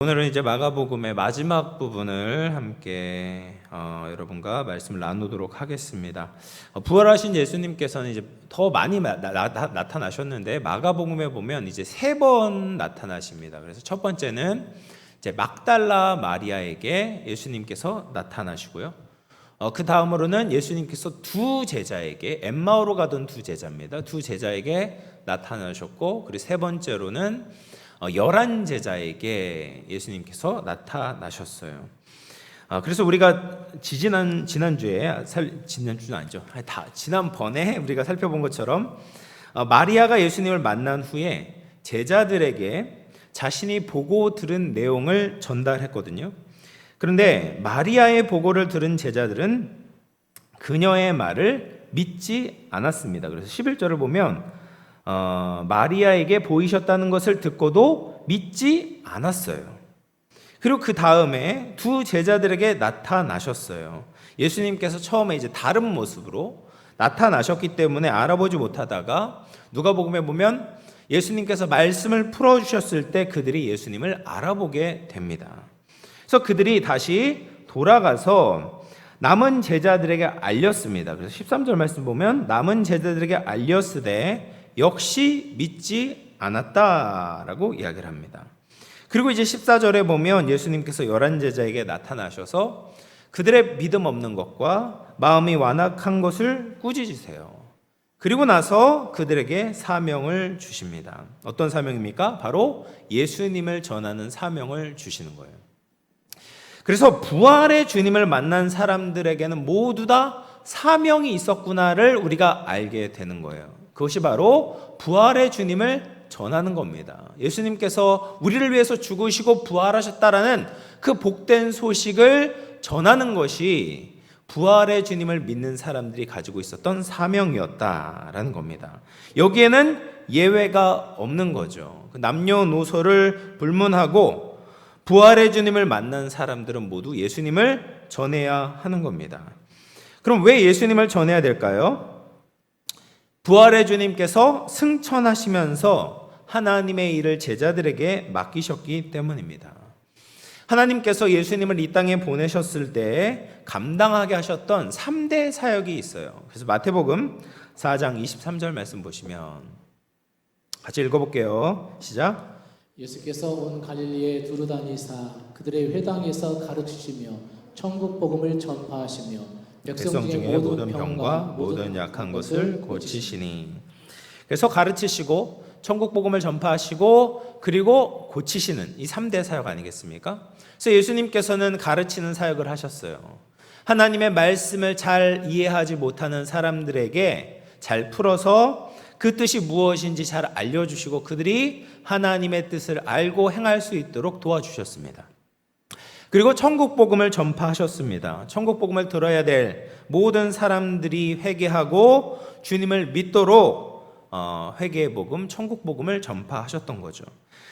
오늘은 이제 마가복음의 마지막 부분을 함께 어, 여러분과 말씀을 나누도록 하겠습니다. 어, 부활하신 예수님께서는 이제 더 많이 나, 타나셨는데 마가복음에 보면 이제 세 번 나타나십니다. 그래서 첫 번째는 이제 막달라 마리아에게 예수님께서 나타나시고요. 어, 그 다음으로는 예수님께서 두 제자에게 엠마오로 가던 두 제자입니다. 두 제자에게 나타나셨고 그리고 세 번째로는 어, 열한 제자에게 예수님께서 나타나셨어요. 아, 그래서 우리가 지지난 지난주에 살 지난주는 아니죠. 아니, 다 지난번에 우리가 살펴본 것처럼 어, 마리아가 예수님을 만난 후에 제자들에게 자신이 보고 들은 내용을 전달했거든요. 그런데 마리아의 보고를 들은 제자들은 그녀의 말을 믿지 않았습니다. 그래서 11절을 보면 어, 마리아에게 보이셨다는 것을 듣고도 믿지 않았어요. 그리고 그 다음에 두 제자들에게 나타나셨어요. 예수님께서 처음에 이제 다른 모습으로 나타나셨기 때문에 알아보지 못하다가 누가복음에 보면 예수님께서 말씀을 풀어 주셨을 때 그들이 예수님을 알아보게 됩니다. 그래서 그들이 다시 돌아가서 남은 제자들에게 알렸습니다. 그래서 13절 말씀 보면 남은 제자들에게 알렸으되 역시 믿지 않았다라고 이야기를 합니다. 그리고 이제 14절에 보면 예수님께서 열한 제자에게 나타나셔서 그들의 믿음 없는 것과 마음이 완악한 것을 꾸짖으세요. 그리고 나서 그들에게 사명을 주십니다. 어떤 사명입니까? 바로 예수님을 전하는 사명을 주시는 거예요. 그래서 부활의 주님을 만난 사람들에게는 모두 다 사명이 있었구나를 우리가 알게 되는 거예요. 그것이 바로 부활의 주님을 전하는 겁니다. 예수님께서 우리를 위해서 죽으시고 부활하셨다라는 그 복된 소식을 전하는 것이 부활의 주님을 믿는 사람들이 가지고 있었던 사명이었다라는 겁니다. 여기에는 예외가 없는 거죠. 그 남녀노소를 불문하고 부활의 주님을 만난 사람들은 모두 예수님을 전해야 하는 겁니다. 그럼 왜 예수님을 전해야 될까요? 부활의 주님께서 승천하시면서 하나님의 일을 제자들에게 맡기셨기 때문입니다. 하나님께서 예수님을 이 땅에 보내셨을 때 감당하게 하셨던 3대 사역이 있어요. 그래서 마태복음 4장 23절 말씀 보시면 같이 읽어볼게요. 시작. 예수께서 온 갈릴리에 두루 다니사 그들의 회당에서 가르치시며 천국 복음을 전파하시며 백성 중에 모든 병과 모든 약한 것을 고치시니. 그래서 가르치시고 천국 복음을 전파하시고 그리고 고치시는 이 3대 사역 아니겠습니까? 그래서 예수님께서는 가르치는 사역을 하셨어요. 하나님의 말씀을 잘 이해하지 못하는 사람들에게 잘 풀어서 그 뜻이 무엇인지 잘 알려주시고 그들이 하나님의 뜻을 알고 행할 수 있도록 도와주셨습니다. 그리고 천국 복음을 전파하셨습니다. 천국 복음을 들어야 될 모든 사람들이 회개하고 주님을 믿도록 어, 회개의 복음, 천국 복음을 전파하셨던 거죠.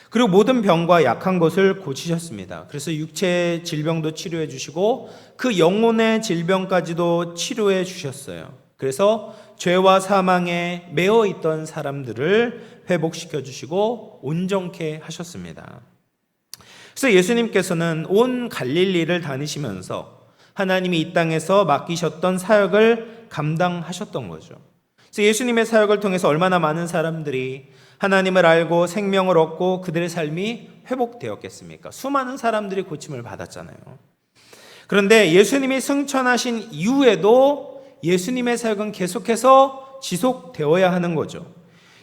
그리고 모든 병과 약한 것을 고치셨습니다. 그래서 육체 질병도 치료해 주시고 그 영혼의 질병까지도 치료해 주셨어요. 그래서 죄와 사망에 매어 있던 사람들을 회복시켜 주시고 온전케 하셨습니다. 그래서 예수님께서는 온 갈릴리를 다니시면서 하나님이 이 땅에서 맡기셨던 사역을 감당하셨던 거죠. 그래서 예수님의 사역을 통해서 얼마나 많은 사람들이 하나님을 알고 생명을 얻고 그들의 삶이 회복되었겠습니까? 수많은 사람들이 고침을 받았잖아요. 그런데 예수님이 승천하신 이후에도 예수님의 사역은 계속해서 지속되어야 하는 거죠.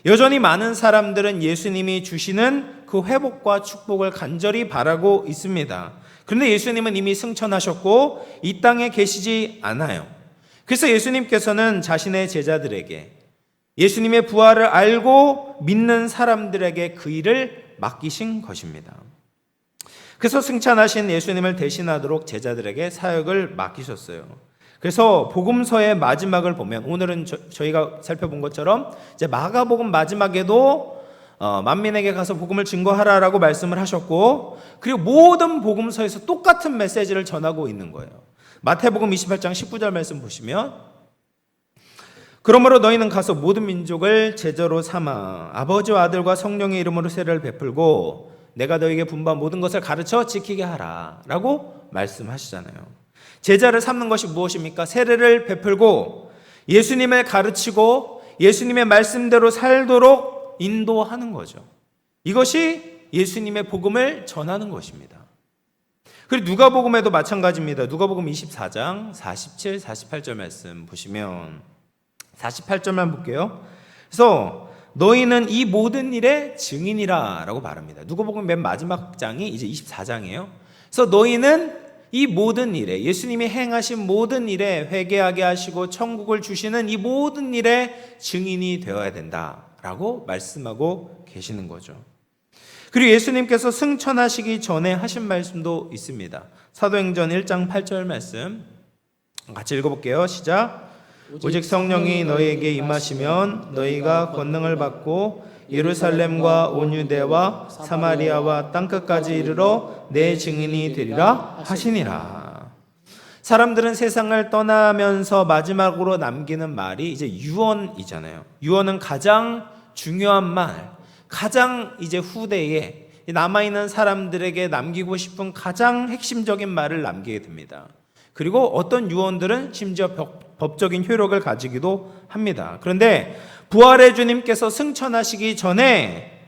여전히 많은 사람들은 예수님이 주시는 그 회복과 축복을 간절히 바라고 있습니다. 그런데 예수님은 이미 승천하셨고 이 땅에 계시지 않아요. 그래서 예수님께서는 자신의 제자들에게 예수님의 부활을 알고 믿는 사람들에게 그 일을 맡기신 것입니다. 그래서 승천하신 예수님을 대신하도록 제자들에게 사역을 맡기셨어요. 그래서 복음서의 마지막을 보면 오늘은 저, 희가 살펴본 것처럼 이제 마가복음 마지막에도 어, 만민에게 가서 복음을 증거하라라고 말씀을 하셨고 그리고 모든 복음서에서 똑같은 메시지를 전하고 있는 거예요. 마태복음 28장 19절 말씀 보시면 그러므로 너희는 가서 모든 민족을 제자로 삼아 아버지와 아들과 성령의 이름으로 세례를 베풀고 내가 너에게 분부한 모든 것을 가르쳐 지키게 하라라고 말씀하시잖아요. 제자를 삼는 것이 무엇입니까? 세례를 베풀고 예수님을 가르치고 예수님의 말씀대로 살도록 인도하는 거죠. 이것이 예수님의 복음을 전하는 것입니다. 그리고 누가복음에도 마찬가지입니다. 누가복음 24장 47, 48절 말씀 보시면 48절만 볼게요. 그래서 너희는 이 모든 일의 증인이라라고 말합니다. 누가복음 맨 마지막 장이 이제 24장이에요. 그래서 너희는 이 모든 일에 예수님이 행하신 모든 일에 회개하게 하시고 천국을 주시는 이 모든 일의 증인이 되어야 된다 라고 말씀하고 계시는 거죠. 그리고 예수님께서 승천하시기 전에 하신 말씀도 있습니다. 사도행전 1장 8절 말씀 같이 읽어볼게요. 시작. 오직 성령이 너희에게 임하시면 너희가 권능을 받고 예루살렘과 온 유대와 사마리아와 땅끝까지 이르러 내 증인이 되리라 하시니라. 사람들은 세상을 떠나면서 마지막으로 남기는 말이 이제 유언이잖아요. 유언은 가장 중요한 말, 가장 이제 후대에 남아있는 사람들에게 남기고 싶은 가장 핵심적인 말을 남기게 됩니다. 그리고 어떤 유언들은 심지어 법- 법적인 효력을 가지기도 합니다. 그런데 부활의 주님께서 승천하시기 전에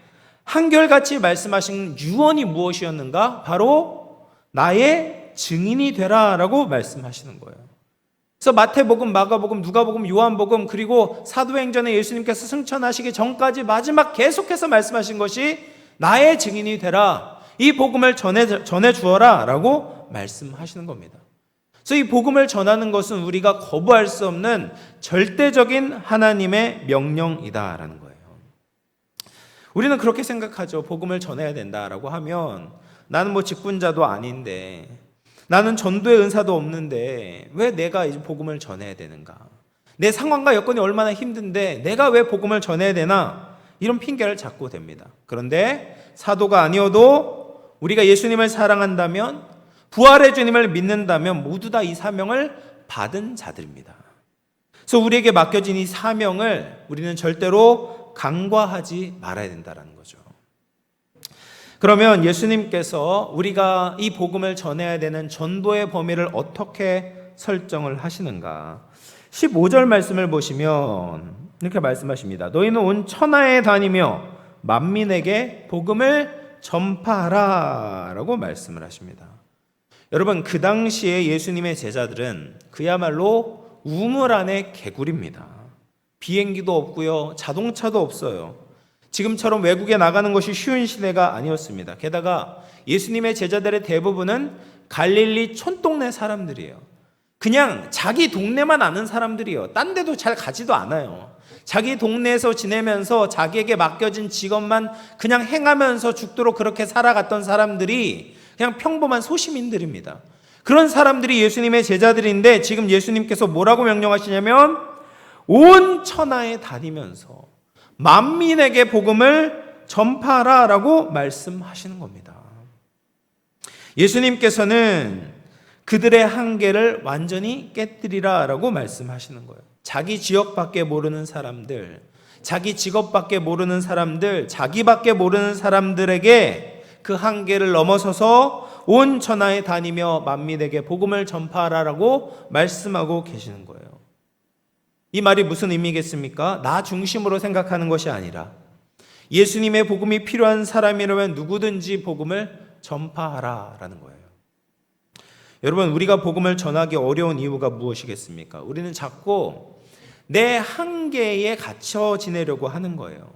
한결같이 말씀하신 유언이 무엇이었는가? 바로 나의 증인이 되라라고 말씀하시는 거예요. 그래서 마태복음, 마가복음, 누가복음, 요한복음 그리고 사도행전에 예수님께서 승천하시기 전까지 마지막 계속해서 말씀하신 것이 나의 증인이 되라. 이 복음을 전해 전해 주어라라고 말씀하시는 겁니다. 그래서 이 복음을 전하는 것은 우리가 거부할 수 없는 절대적인 하나님의 명령이다라는 거예요. 우리는 그렇게 생각하죠. 복음을 전해야 된다라고 하면 나는 뭐 직분자도 아닌데 나는 전도의 은사도 없는데 왜 내가 이제 복음을 전해야 되는가? 내 상황과 여건이 얼마나 힘든데 내가 왜 복음을 전해야 되나? 이런 핑계를 잡고 됩니다. 그런데 사도가 아니어도 우리가 예수님을 사랑한다면 부활의 주님을 믿는다면 모두 다 이 사명을 받은 자들입니다. 그래서 우리에게 맡겨진 이 사명을 우리는 절대로 간과하지 말아야 된다는 거죠. 그러면 예수님께서 우리가 이 복음을 전해야 되는 전도의 범위를 어떻게 설정을 하시는가? 15절 말씀을 보시면 이렇게 말씀하십니다. 너희는 온 천하에 다니며 만민에게 복음을 전파하라라고 말씀을 하십니다. 여러분 그 당시에 예수님의 제자들은 그야말로 우물 안의 개구리입니다. 비행기도 없고요, 자동차도 없어요. 지금처럼 외국에 나가는 것이 쉬운 시대가 아니었습니다. 게다가 예수님의 제자들의 대부분은 갈릴리 촌동네 사람들이에요. 그냥 자기 동네만 아는 사람들이요. 딴 데도 잘 가지도 않아요. 자기 동네에서 지내면서 자기에게 맡겨진 직업만 그냥 행하면서 죽도록 그렇게 살아갔던 사람들이 그냥 평범한 소시민들입니다. 그런 사람들이 예수님의 제자들인데 지금 예수님께서 뭐라고 명령하시냐면 온 천하에 다니면서 만민에게 복음을 전파하라라고 말씀하시는 겁니다. 예수님께서는 그들의 한계를 완전히 깨뜨리라라고 말씀하시는 거예요. 자기 지역밖에 모르는 사람들, 자기 직업밖에 모르는 사람들, 자기밖에 모르는 사람들에게 그 한계를 넘어서서 온 천하에 다니며 만민에게 복음을 전파하라라고 말씀하고 계시는 거예요. 이 말이 무슨 의미겠습니까? 나 중심으로 생각하는 것이 아니라 예수님의 복음이 필요한 사람이라면 누구든지 복음을 전파하라라는 거예요. 여러분, 우리가 복음을 전하기 어려운 이유가 무엇이겠습니까? 우리는 자꾸 내 한계에 갇혀 지내려고 하는 거예요.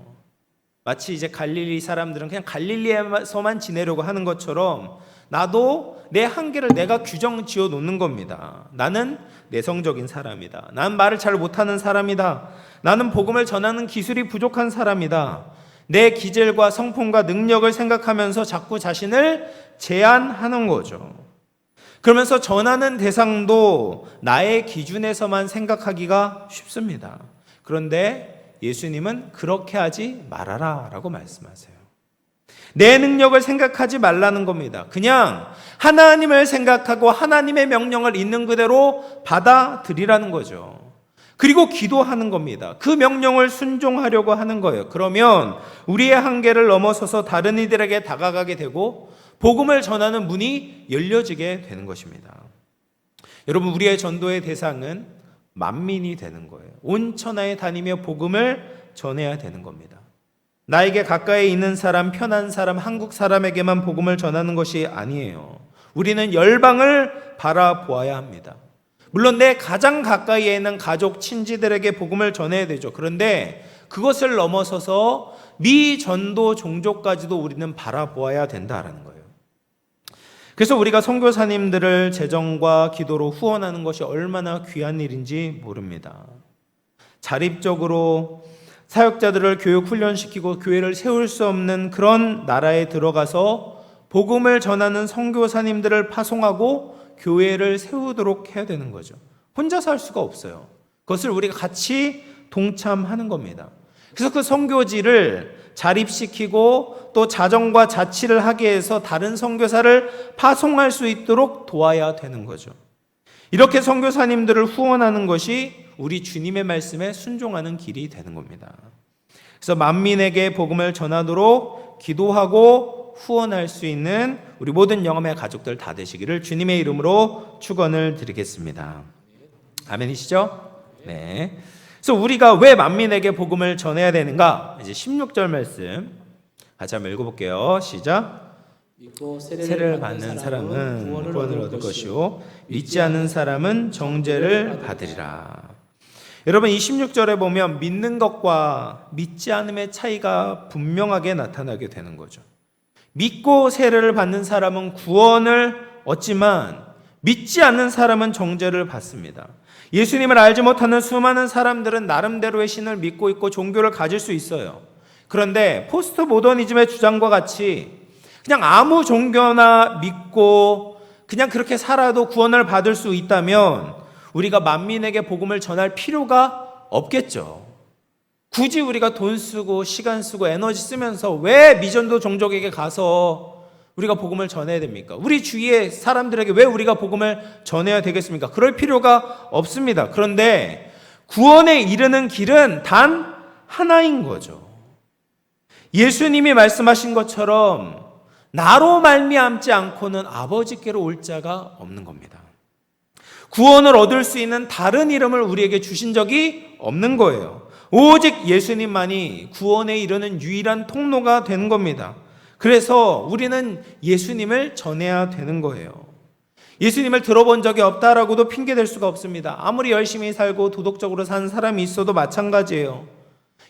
마치 이제 갈릴리 사람들은 그냥 갈릴리에서만 지내려고 하는 것처럼 나도 내 한계를 내가 규정 지어 놓는 겁니다. 나는 내성적인 사람이다. 나는 말을 잘 못하는 사람이다. 나는 복음을 전하는 기술이 부족한 사람이다. 내 기질과 성품과 능력을 생각하면서 자꾸 자신을 제한하는 거죠. 그러면서 전하는 대상도 나의 기준에서만 생각하기가 쉽습니다. 그런데 예수님은 그렇게 하지 말아라 라고 말씀하세요. 내 능력을 생각하지 말라는 겁니다. 그냥 하나님을 생각하고 하나님의 명령을 있는 그대로 받아들이라는 거죠. 그리고 기도하는 겁니다. 그 명령을 순종하려고 하는 거예요. 그러면 우리의 한계를 넘어서서 다른 이들에게 다가가게 되고 복음을 전하는 문이 열려지게 되는 것입니다. 여러분, 우리의 전도의 대상은 만민이 되는 거예요. 온 천하에 다니며 복음을 전해야 되는 겁니다. 나에게 가까이 있는 사람, 편한 사람, 한국 사람에게만 복음을 전하는 것이 아니에요. 우리는 열방을 바라보아야 합니다. 물론 내 가장 가까이에 있는 가족, 친지들에게 복음을 전해야 되죠. 그런데 그것을 넘어서서 미 전도 종족까지도 우리는 바라보아야 된다라는 거예요. 그래서 우리가 선교사님들을 재정과 기도로 후원하는 것이 얼마나 귀한 일인지 모릅니다. 자립적으로 사역자들을 교육 훈련시키고 교회를 세울 수 없는 그런 나라에 들어가서 복음을 전하는 선교사님들을 파송하고 교회를 세우도록 해야 되는 거죠. 혼자서 할 수가 없어요. 그것을 우리가 같이 동참하는 겁니다. 그래서 그 선교지를 자립시키고 또 자정과 자치를 하게 해서 다른 선교사를 파송할 수 있도록 도와야 되는 거죠. 이렇게 선교사님들을 후원하는 것이 우리 주님의 말씀에 순종하는 길이 되는 겁니다. 그래서 만민에게 복음을 전하도록 기도하고 후원할 수 있는 우리 모든 영험의 가족들 다 되시기를 주님의 이름으로 축원을 드리겠습니다. 아멘이시죠? 네. 그래서 우리가 왜 만민에게 복음을 전해야 되는가? 이제 16절 말씀 같이 한번 읽어볼게요. 시작. 믿고 세를 받는 사람은 구원을 얻을 것이요 믿지 않는 사람은 정죄를 받으리라. 여러분 이 16절에 보면 믿는 것과 믿지 않음의 차이가 분명하게 나타나게 되는 거죠. 믿고 세례를 받는 사람은 구원을 얻지만 믿지 않는 사람은 정죄를 받습니다. 예수님을 알지 못하는 수많은 사람들은 나름대로의 신을 믿고 있고 종교를 가질 수 있어요. 그런데 포스트 모더니즘의 주장과 같이 그냥 아무 종교나 믿고 그냥 그렇게 살아도 구원을 받을 수 있다면 우리가 만민에게 복음을 전할 필요가 없겠죠. 굳이 우리가 돈 쓰고 시간 쓰고 에너지 쓰면서 왜 미전도 종족에게 가서 우리가 복음을 전해야 됩니까? 우리 주위의 사람들에게 왜 우리가 복음을 전해야 되겠습니까? 그럴 필요가 없습니다. 그런데 구원에 이르는 길은 단 하나인 거죠. 예수님이 말씀하신 것처럼 나로 말미암지 않고는 아버지께로 올 자가 없는 겁니다. 구원을 얻을 수 있는 다른 이름을 우리에게 주신 적이 없는 거예요. 오직 예수님만이 구원에 이르는 유일한 통로가 되는 겁니다. 그래서 우리는 예수님을 전해야 되는 거예요. 예수님을 들어본 적이 없다라고도 핑계댈 수가 없습니다. 아무리 열심히 살고 도덕적으로 사는 사람이 있어도 마찬가지예요.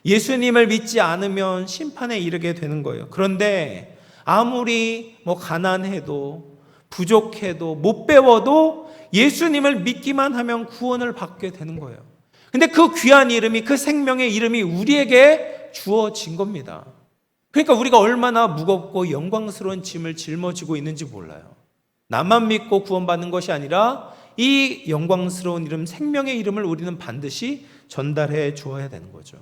예수님을 믿지 않으면 심판에 이르게 되는 거예요. 그런데 아무리 뭐 가난해도 부족해도 못 배워도 예수님을 믿기만 하면 구원을 받게 되는 거예요. 근데 그 귀한 이름이 그 생명의 이름이 우리에게 주어진 겁니다. 그러니까 우리가 얼마나 무겁고 영광스러운 짐을 짊어지고 있는지 몰라요. 나만 믿고 구원받는 것이 아니라 이 영광스러운 이름, 생명의 이름을 우리는 반드시 전달해 주어야 되는 거죠.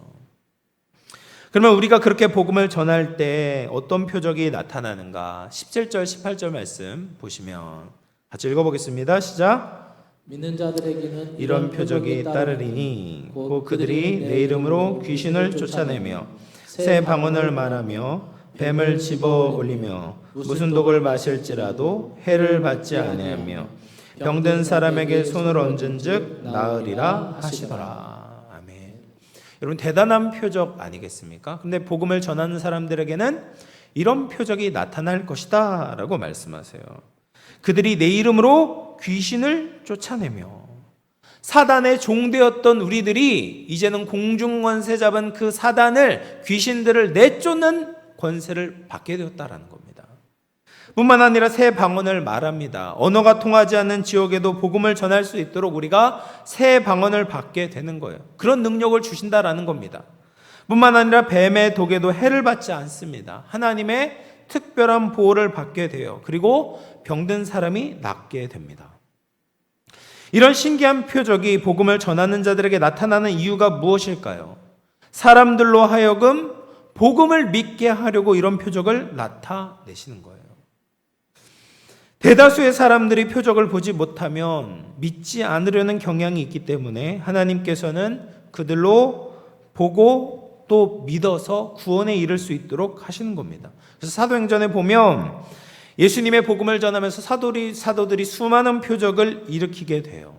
그러면 우리가 그렇게 복음을 전할 때 어떤 표적이 나타나는가? 17절, 18절 말씀 보시면 같이 읽어보겠습니다. 시작. 믿는 자들에게는 이런 표적이 따르리니 곧 그들이 내 이름으로 귀신을 쫓아내며 새 방언을 말하며 뱀을 집어 올리며 무슨 독을 마실지라도 해를 받지 아니하며 병든 사람에게 손을 얹은즉 나으리라 하시더라. 아멘. 여러분 대단한 표적 아니겠습니까? 근데 복음을 전하는 사람들에게는 이런 표적이 나타날 것이다라고 말씀하세요. 그들이 내 이름으로 귀신을 쫓아내며 사단의 종되었던 우리들이 이제는 공중 권세 잡은 그 사단을 귀신들을 내쫓는 권세를 받게 되었다라는 겁니다. 뿐만 아니라 새 방언을 말합니다. 언어가 통하지 않는 지역에도 복음을 전할 수 있도록 우리가 새 방언을 받게 되는 거예요. 그런 능력을 주신다라는 겁니다. 뿐만 아니라 뱀의 독에도 해를 받지 않습니다. 하나님의 특별한 보호를 받게 돼요. 그리고 병든 사람이 낫게 됩니다. 이런 신기한 표적이 복음을 전하는 자들에게 나타나는 이유가 무엇일까요? 사람들로 하여금 복음을 믿게 하려고 이런 표적을 나타내시는 거예요. 대다수의 사람들이 표적을 보지 못하면 믿지 않으려는 경향이 있기 때문에 하나님께서는 그들로 보고 또 믿어서 구원에 이를 수 있도록 하시는 겁니다. 그래서 사도행전에 보면 예수님의 복음을 전하면서 사도리, 사도들이 수많은 표적을 일으키게 돼요.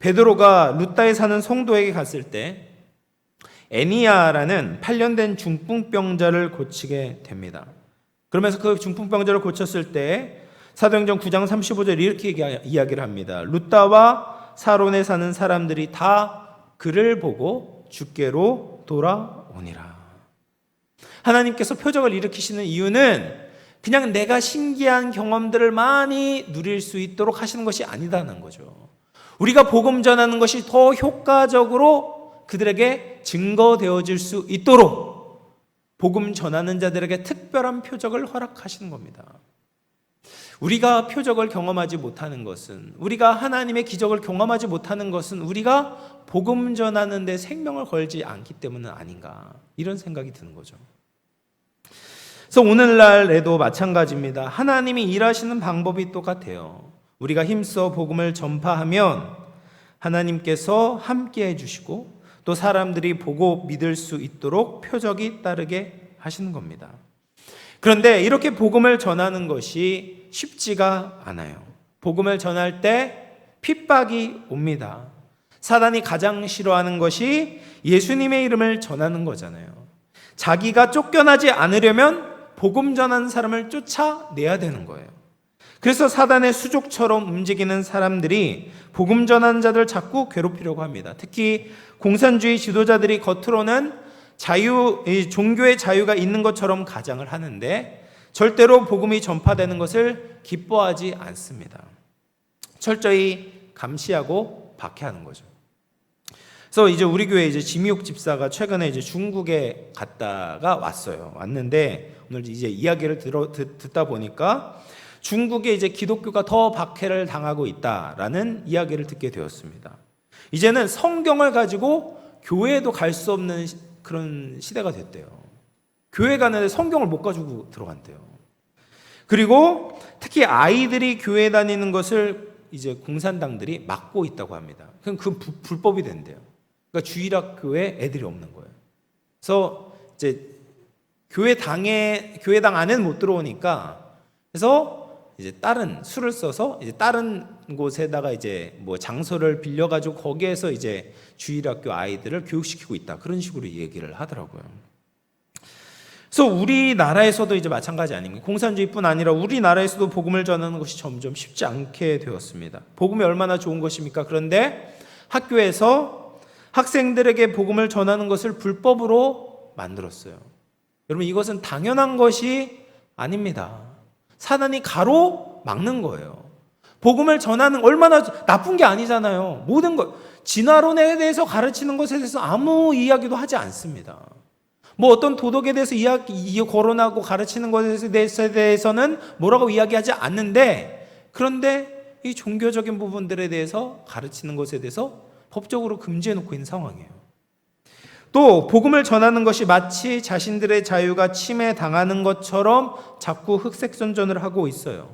베드로가 루따에 사는 성도에게 갔을 때 애니아라는 8년 된 중풍병자를 고치게 됩니다. 그러면서 그 중풍병자를 고쳤을 때 사도행전 9장 35절 이렇게 이야기를 합니다. 루따와 사론에 사는 사람들이 다 그를 보고 주께로 돌아 오니라. 하나님께서 표적을 일으키시는 이유는 그냥 내가 신기한 경험들을 많이 누릴 수 있도록 하시는 것이 아니다는 거죠. 우리가 복음 전하는 것이 더 효과적으로 그들에게 증거되어질 수 있도록 복음 전하는 자들에게 특별한 표적을 허락하시는 겁니다. 우리가 표적을 경험하지 못하는 것은 우리가 하나님의 기적을 경험하지 못하는 것은 우리가 복음 전하는 데 생명을 걸지 않기 때문은 아닌가 이런 생각이 드는 거죠. 그래서 오늘날에도 마찬가지입니다. 하나님이 일하시는 방법이 똑같아요. 우리가 힘써 복음을 전파하면 하나님께서 함께 해주시고 또 사람들이 보고 믿을 수 있도록 표적이 따르게 하시는 겁니다. 그런데 이렇게 복음을 전하는 것이 쉽지가 않아요. 복음을 전할 때 핍박이 옵니다. 사단이 가장 싫어하는 것이 예수님의 이름을 전하는 거잖아요. 자기가 쫓겨나지 않으려면 복음 전하는 사람을 쫓아내야 되는 거예요. 그래서 사단의 수족처럼 움직이는 사람들이 복음 전하는 자들 자꾸 괴롭히려고 합니다. 특히 공산주의 지도자들이 겉으로는 자유, 이 종교의 자유가 있는 것처럼 가장을 하는데 절대로 복음이 전파되는 것을 기뻐하지 않습니다. 철저히 감시하고 박해하는 거죠. 그래서 이제 우리 교회 이제 지미옥 집사가 최근에 이제 중국에 갔다가 왔어요. 왔는데 오늘 이제 이야기를 들어, 듣, 듣다 보니까 중국에 이제 기독교가 더 박해를 당하고 있다라는 이야기를 듣게 되었습니다. 이제는 성경을 가지고 교회에도 갈 수 없는 시- 그런 시대가 됐대요. 교회 가는데 성경을 못 가지고 들어간대요. 그리고 특히 아이들이 교회 다니는 것을 이제 공산당들이 막고 있다고 합니다. 그럼 그 부- 불법이 된대요. 그러니까 주일학교에 애들이 없는 거예요. 그래서 이제 교회 당에 교회 당 안에는 못 들어오니까 그래서 이제 다른 수를 써서 이제 다른 곳에다가 이제 뭐 장소를 빌려 가지고 거기에서 이제 주일학교 아이들을 교육시키고 있다 그런 식으로 얘기를 하더라고요. 그래서 우리나라에서도 이제 마찬가지 아닙니까? 공산주의뿐 아니라 우리나라에서도 복음을 전하는 것이 점점 쉽지 않게 되었습니다. 복음이 얼마나 좋은 것입니까? 그런데 학교에서 학생들에게 복음을 전하는 것을 불법으로 만들었어요. 여러분 이것은 당연한 것이 아닙니다. 사단이 가로 막는 거예요. 복음을 전하는 얼마나 나쁜 게 아니잖아요. 모든 것 진화론에 대해서 가르치는 것에 대해서 아무 이야기도 하지 않습니다. 뭐 어떤 도덕에 대해서 이야기 이- 거론하고 가르치는 것에 대해서- 대해서는 뭐라고 이야기하지 않는데 그런데 이 종교적인 부분들에 대해서 가르치는 것에 대해서 법적으로 금지해 놓고 있는 상황이에요. 또 복음을 전하는 것이 마치 자신들의 자유가 침해당하는 것처럼 자꾸 흑색 선전을 하고 있어요.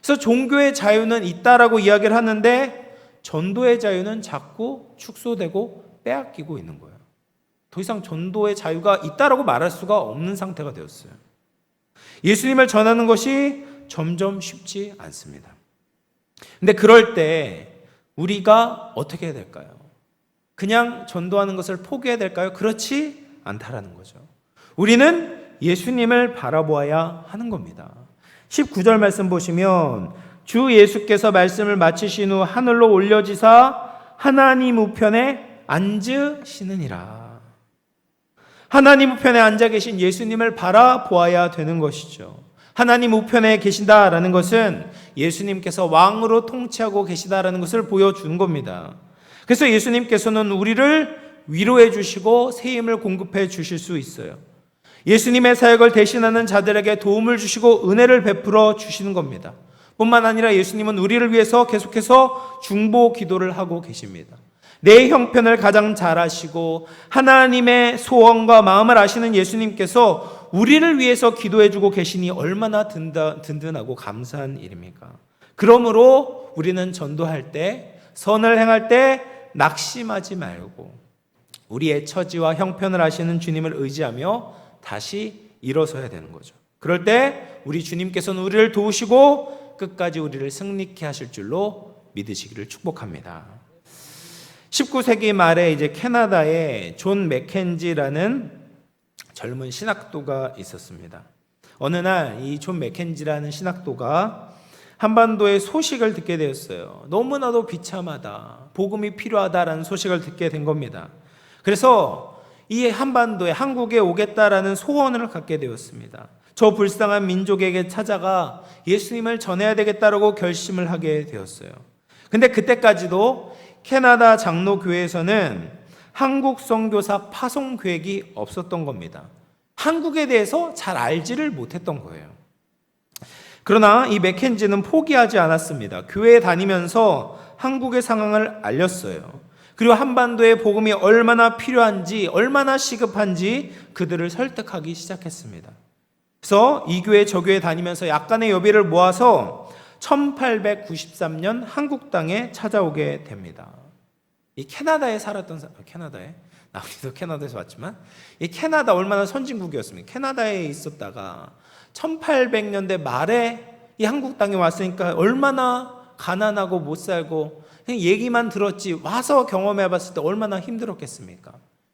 그래서 종교의 자유는 있다라고 이야기를 하는데 전도의 자유는 자꾸 축소되고 빼앗기고 있는 거예요. 더 이상 전도의 자유가 있다라고 말할 수가 없는 상태가 되었어요. 예수님을 전하는 것이 점점 쉽지 않습니다. 근데 그럴 때 우리가 어떻게 해야 될까요? 그냥 전도하는 것을 포기해야 될까요? 그렇지 않다라는 거죠. 우리는 예수님을 바라보아야 하는 겁니다. 19절 말씀 보시면 주 예수께서 말씀을 마치신 후 하늘로 올려지사 하나님 우편에 앉으시느니라. 하나님 우편에 앉아 계신 예수님을 바라보아야 되는 것이죠. 하나님 우편에 계신다라는 것은 예수님께서 왕으로 통치하고 계시다라는 것을 보여주는 겁니다. 그래서 예수님께서는 우리를 위로해 주시고 새 힘을 공급해 주실 수 있어요. 예수님의 사역을 대신하는 자들에게 도움을 주시고 은혜를 베풀어 주시는 겁니다. 뿐만 아니라 예수님은 우리를 위해서 계속해서 중보 기도를 하고 계십니다. 내 형편을 가장 잘 아시고 하나님의 소원과 마음을 아시는 예수님께서 우리를 위해서 기도해 주고 계시니 얼마나 든든하고 감사한 일입니까? 그러므로 우리는 전도할 때, 선을 행할 때 낙심하지 말고 우리의 처지와 형편을 아시는 주님을 의지하며 다시 일어서야 되는 거죠. 그럴 때 우리 주님께서는 우리를 도우시고 끝까지 우리를 승리케 하실 줄로 믿으시기를 축복합니다. 19세기 말에 이제 캐나다에 존 맥켄지라는 젊은 신학도가 있었습니다. 어느 날 이 존 맥켄지라는 신학도가 한반도의 소식을 듣게 되었어요. 너무나도 비참하다. 복음이 필요하다라는 소식을 듣게 된 겁니다. 그래서 이 한반도에 한국에 오겠다라는 소원을 갖게 되었습니다. 저 불쌍한 민족에게 찾아가 예수님을 전해야 되겠다라고 결심을 하게 되었어요. 근데 그때까지도 캐나다 장로교회에서는 한국 선교사 파송 계획이 없었던 겁니다. 한국에 대해서 잘 알지를 못했던 거예요. 그러나 이 맥켄지는 포기하지 않았습니다. 교회에 다니면서 한국의 상황을 알렸어요. 그리고 한반도에 복음이 얼마나 필요한지, 얼마나 시급한지 그들을 설득하기 시작했습니다. 그래서 이 교회 저 교회 다니면서 약간의 여비를 모아서 1893년 한국 땅에 찾아오게 됩니다. 이 캐나다에 살았던 사람, 캐나다에 나우리도 캐나다에서 왔지만 이 캐나다 얼마나 선진국이었습니까? 캐나다에 있었다가 1800년대 말에 이 한국 땅에 왔으니까 얼마나 가난하고 못 살고 그냥 얘기만 들었지 와서 경험해 봤을 때 얼마나 힘들었겠습니까?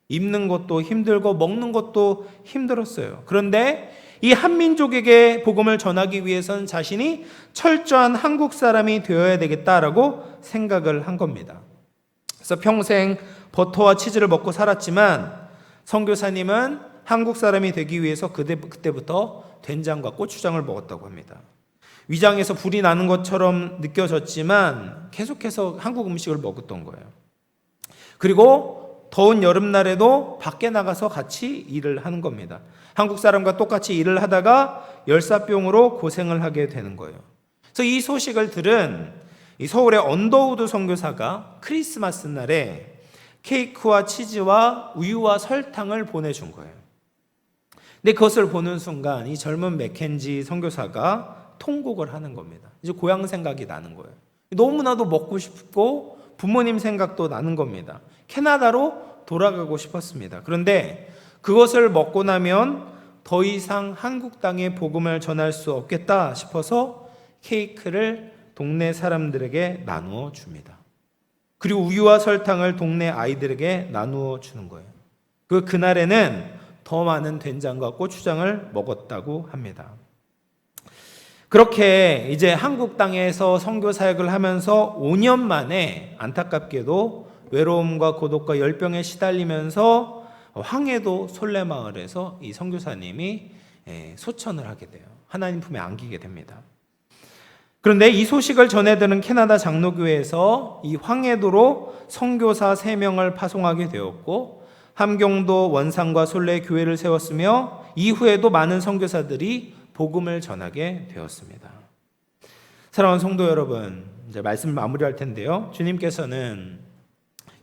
입는 것도 힘들고 먹는 것도 힘들었어요. 그런데 이 한민족에게 복음을 전하기 위해서는 자신이 철저한 한국 사람이 되어야 되겠다라고 생각을 한 겁니다. 그래서 평생 버터와 치즈를 먹고 살았지만 선교사님은 한국 사람이 되기 위해서 그때, 그때부터 된장과 고추장을 먹었다고 합니다. 위장에서 불이 나는 것처럼 느껴졌지만 계속해서 한국 음식을 먹었던 거예요. 그리고 더운 여름날에도 밖에 나가서 같이 일을 하는 겁니다. 한국 사람과 똑같이 일을 하다가 열사병으로 고생을 하게 되는 거예요. 그래서 이 소식을 들은 이 서울의 언더우드 선교사가 크리스마스 날에 케이크와 치즈와 우유와 설탕을 보내준 거예요. 근데 그것을 보는 순간 이 젊은 맥켄지 선교사가 통곡을 하는 겁니다. 이제 고향 생각이 나는 거예요. 너무나도 먹고 싶고 부모님 생각도 나는 겁니다. 캐나다로 돌아가고 싶었습니다. 그런데 그것을 먹고 나면 더 이상 한국 땅에 복음을 전할 수 없겠다 싶어서 케이크를 동네 사람들에게 나누어 줍니다. 그리고 우유와 설탕을 동네 아이들에게 나누어 주는 거예요. 그 그날에는 더 많은 된장과 고추장을 먹었다고 합니다. 그렇게 이제 한국 땅에서 선교 사역을 하면서 5년 만에 안타깝게도 외로움과 고독과 열병에 시달리면서 황해도 솔레마을에서 이 선교사님이 예, 소천을 하게 돼요. 하나님 품에 안기게 됩니다. 그런데 이 소식을 전해드는 캐나다 장로교회에서 이 황해도로 선교사 3명을 파송하게 되었고 함경도 원산과 솔레 교회를 세웠으며 이후에도 많은 선교사들이 복음을 전하게 되었습니다. 사랑하는 성도 여러분, 이제 말씀을 마무리할 텐데요. 주님께서는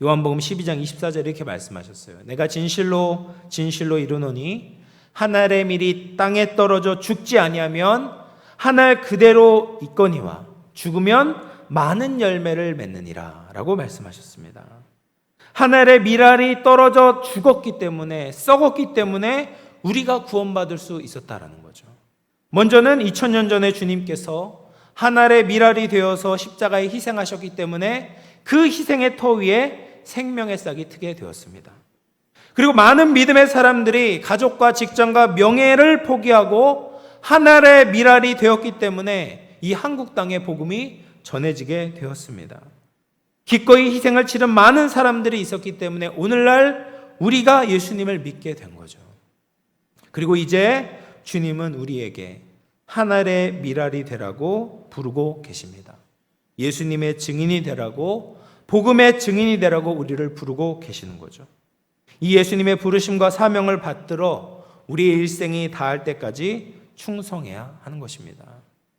요한복음 12장 24절에 이렇게 말씀하셨어요. 내가 진실로 진실로 이르노니 한 알의 밀이 땅에 떨어져 죽지 아니하면 한 알 그대로 있거니와 죽으면 많은 열매를 맺느니라라고 말씀하셨습니다. 한 알의 밀알이 떨어져 죽었기 때문에 썩었기 때문에 우리가 구원받을 수 있었다라는 거죠. 먼저는 2000년 전에 주님께서 한 알의 밀알이 되어서 십자가에 희생하셨기 때문에 그 희생의 터 위에 생명의 싹이 트게 되었습니다. 그리고 많은 믿음의 사람들이 가족과 직장과 명예를 포기하고 하나의 미랄이 되었기 때문에 이 한국 땅의 복음이 전해지게 되었습니다. 기꺼이 희생을 치른 많은 사람들이 있었기 때문에 오늘날 우리가 예수님을 믿게 된 거죠. 그리고 이제 주님은 우리에게 하늘의 미랄이 되라고 부르고 계십니다. 예수님의 증인이 되라고 복음의 증인이 되라고 우리를 부르고 계시는 거죠. 이 예수님의 부르심과 사명을 받들어 우리의 일생이 다할 때까지 충성해야 하는 것입니다.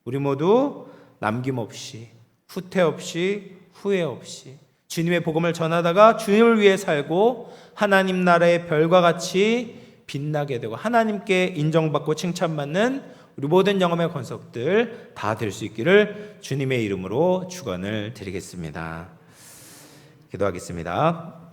우리 모두 남김없이 후퇴 없이 후회 없이 주님의 복음을 전하다가 주님을 위해 살고 하나님 나라의 별과 같이 빛나게 되고 하나님께 인정받고 칭찬받는 우리 모든 영험의 권속들 다 될 수 있기를 주님의 이름으로 축원을 드리겠습니다. 기도하겠습니다.